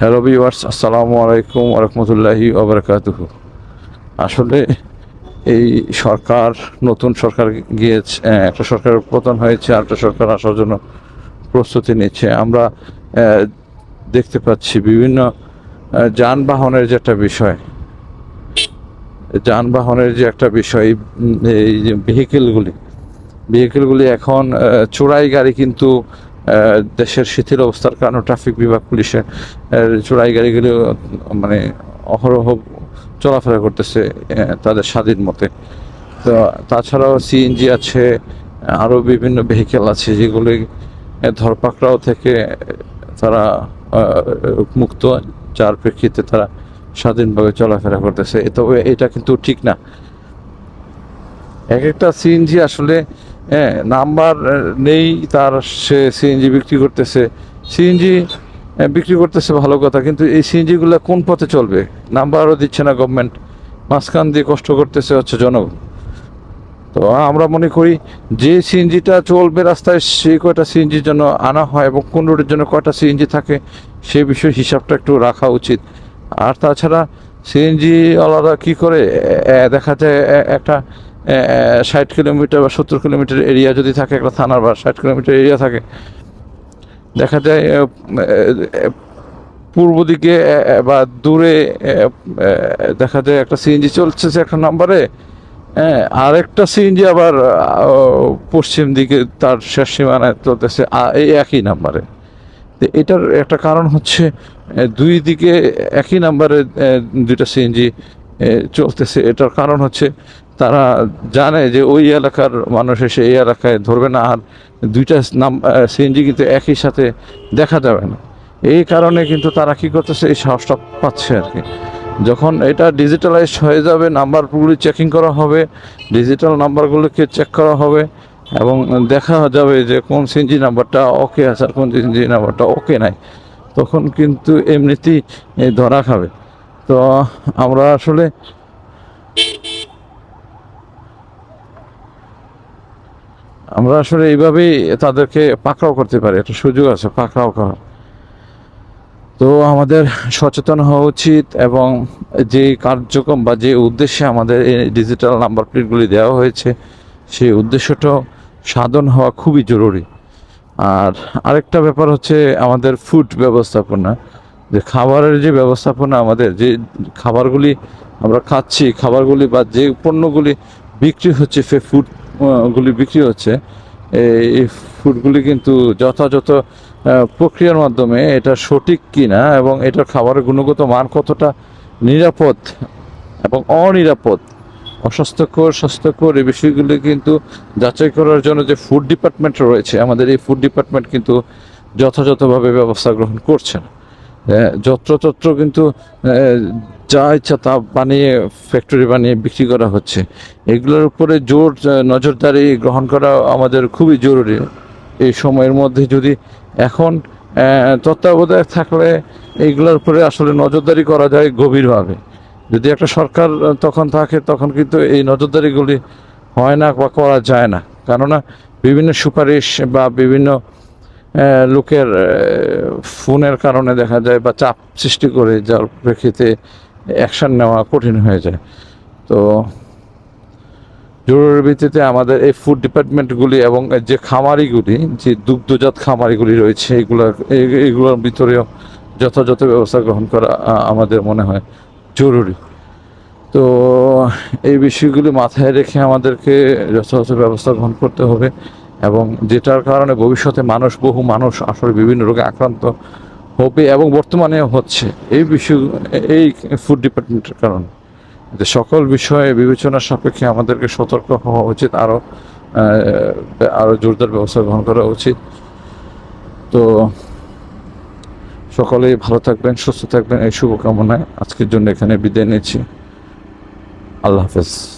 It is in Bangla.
হ্যালো ভিউয়ার্স আসসালামু আলাইকুম রহমতুল্লাহি ওবরাকাতুহু আসলে এই সরকার, নতুন সরকার গিয়েছে একটা সরকারের পতন হয়েছে আর একটা সরকার আসার জন্য প্রস্তুতি নিচ্ছে। আমরা দেখতে পাচ্ছি বিভিন্ন যানবাহনের যে একটা বিষয়, যানবাহনের যে একটা বিষয়, এই যে ভেহিকেলগুলি ভেহিকেলগুলি এখন চোরাই গাড়ি কিন্তু দেশের শিথিল অবস্থার কারণে ট্রাফিক বিভাগ, পুলিশের চোরাই গাড়িগুলো মানে অহরহ চলাফেরা করতেছে তাদের স্বাধীন মতে। তো তাছাড়াও সিএনজি আছে আরও বিভিন্ন ভেহিকেল আছে, যেগুলি ধরপাকড়াও থেকে তারা মুক্ত, যার প্রেক্ষিতে তারা স্বাধীনভাবে চলাফেরা করতেছে। তবে এটা কিন্তু ঠিক না। এক একটা সিএনজি আসলে হ্যাঁ নাম্বার নেই, তার সে সিএনজি বিক্রি করতেছে। সিএনজি বিক্রি করতেছে ভালো কথা, কিন্তু এই সিএনজিগুলো কোন পথে চলবে? নাম্বারও দিচ্ছে না গভর্নমেন্ট মাঝখান দিয়ে কষ্ট করতেছে হচ্ছে জনগণ। তো আমরা মনে করি, যে সিএনজিটা চলবে রাস্তায় সেই কয়টা সিএনজির জন্য আনা হয় এবং কোন রোডের জন্য কয়টা সিএনজি থাকে, সে বিষয়ে হিসাবটা একটু রাখা উচিত। আর তাছাড়া সিএনজি আলাদা কি করে? দেখা যায় একটা ষাট কিলোমিটার বা সত্তর কিলোমিটার এরিয়া যদি থাকে, একটা থানার বা ষাট কিলোমিটার এরিয়া থাকে, দেখা যায় পূর্ব দিকে বা দূরে দেখা যায় একটা সিএনজি চলছে একটা নাম্বারে হ্যাঁ আরেকটা সিএনজি আবার পশ্চিম দিকে তার শেষ সীমানায় চলতেছে এই একই নাম্বারে এটার একটা কারণ হচ্ছে দুই দিকে একই নাম্বারে দুইটা সিএনজি চলতেছে। এটার কারণ হচ্ছে তারা জানে যে ওই এলাকার মানুষ এসে এই এলাকায় ধরবে না আর দুইটা নাম সিএনজি কিন্তু একই সাথে দেখা যাবে না। এই কারণে কিন্তু তারা কি করতেছে, এই সাহসটা পাচ্ছে আর কি। যখন এটা ডিজিটালাইজ হয়ে যাবে নাম্বারগুলি চেকিং করা হবে ডিজিটাল নাম্বারগুলোকে চেক করা হবে, এবং দেখা যাবে যে কোন সিএনজি নাম্বারটা ওকে আছে আর কোন সিএনজি নাম্বারটা ওকে নাই, তখন কিন্তু এমনিতেই ধরা খাবে। তো আমরা আসলে আমরা আসলে এইভাবেই তাদেরকে পাকড়াও করতে পারি, একটা সুযোগ আছে পাকড়াও করার। তো আমাদের সচেতন হওয়া উচিত এবং যে কার্যক্রম বা যে উদ্দেশ্যে আমাদের এই ডিজিটাল নাম্বার প্লেটগুলি দেওয়া হয়েছে, সেই উদ্দেশ্যটাও সাধন হওয়া খুবই জরুরি। আর আরেকটা ব্যাপার হচ্ছে আমাদের ফুড ব্যবস্থাপনা। যে খাবারের যে ব্যবস্থাপনা আমাদের, যে খাবারগুলি আমরা খাচ্ছি, খাবারগুলি বা যে পণ্যগুলি বিক্রি হচ্ছে সে ফুড গুলি বিক্রি হচ্ছে। এই- ফুডগুলি কিন্তু যথাযথ প্রক্রিয়ার মাধ্যমে এটা সঠিক কিনা এবং এটার খাবারের গুণগত মান কতটা নিরাপদ এবং অনিরাপদ, অস্বাস্থ্যকর, স্বাস্থ্যকর, এই বিষয়গুলি কিন্তু যাচাই করার জন্য যে ফুড ডিপার্টমেন্ট রয়েছে, আমাদের এই ফুড ডিপার্টমেন্ট কিন্তু যথাযথভাবে ব্যবস্থা গ্রহণ করছে না। যত্রতত্র কিন্তু যা ইচ্ছা তা বানিয়ে ফ্যাক্টরি বানিয়ে বিক্রি করা হচ্ছে। এগুলোর উপরে জোর নজরদারি গ্রহণ করা আমাদের খুবই জরুরি। এই সময়ের মধ্যে যদি এখন তত্ত্বাবধায়ক থাকলে এইগুলোর উপরে আসলে নজরদারি করা যায় গভীরভাবে। যদি একটা সরকার তখন থাকে, তখন কিন্তু এই নজরদারিগুলি হয় না বা করা যায় না। কেননা বিভিন্ন সুপারিশ বা বিভিন্ন লোকের ফোনের কারণে দেখা যায় বা চাপ সৃষ্টি করে যার প্রেক্ষিতে অ্যাকশন নেওয়া কঠিন হয়ে যায়। তো জরুরি ভিত্তিতে আমাদের এই ফুড ডিপার্টমেন্টগুলি এবং যে খামারিগুলি, যে দুগ্ধজাত খামারিগুলি রয়েছে, এগুলো এগুলোর ভিতরেও যথাযথ ব্যবস্থা গ্রহণ করা আমাদের মনে হয় জরুরি। তো এই বিষয়গুলি মাথায় রেখে আমাদেরকে যথাযথ ব্যবস্থা গ্রহণ করতে হবে এবং যেটার কারণে ভবিষ্যতে মানুষ, বহু মানুষ আসলে বিভিন্ন রোগে আক্রান্ত হবে এবং বর্তমানে হচ্ছে। এই বিষয়, এই ফুড ডিপার্টমেন্টের কারণে। যে সকল বিষয়ে বিবেচনার সাপেক্ষে আমাদেরকে সতর্ক হওয়া উচিত আরও আরও জোরদার ব্যবস্থা গ্রহণ করা উচিত। তো সকলেই ভালো থাকবেন, সুস্থ থাকবেন। এই শুভকামনায় আজকের জন্য এখানে বিদায় নিচ্ছি। আল্লাহ হাফেজ।